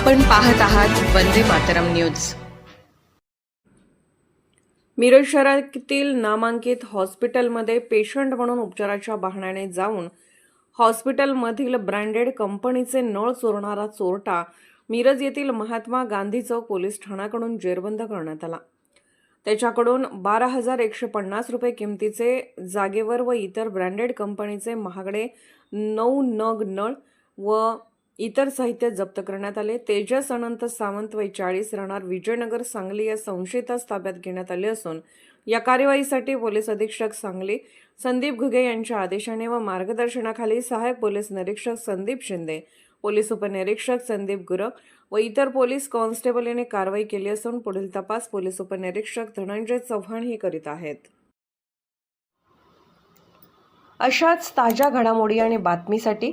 आपण पाहत आहात वंदे मातरम न्यूज. मिरज शहरातील नामांकित हॉस्पिटलमध्ये पेशंट म्हणून उपचाराच्या बहाण्याने जाऊन हॉस्पिटलमधील ब्रँडेड कंपनीचे नळ चोरणारा चोरटा मिरज येथील महात्मा गांधी चौक पोलीस ठाण्याकडून जेरबंद करण्यात आला. त्याच्याकडून बारा हजार एकशे पन्नास रुपये किमतीचे जागेवर व इतर ब्रँडेड कंपनीचे महागडे नऊ नग नळ व इतर साहित्य जप्त करण्यात आले. तेजस अनंत सावंत वय चाळीस राहणार विजयनगर सांगली या संशयितास ताब्यात घेण्यात आले असून या कार्यवाहीसाठी पोलीस अधीक्षक सांगली संदीप घुगे यांच्या आदेशाने व मार्गदर्शनाखाली सहाय्यक पोलीस निरीक्षक संदीप शिंदे पोलीस उपनिरीक्षक संदीप गुरव व इतर पोलीस कॉन्स्टेबल यांनी कारवाई केली असून पुढील तपास पोलीस उपनिरीक्षक धनंजय चव्हाण हे करीत आहेत. अशाच ताज्या घडामोडी आणि बातमीसाठी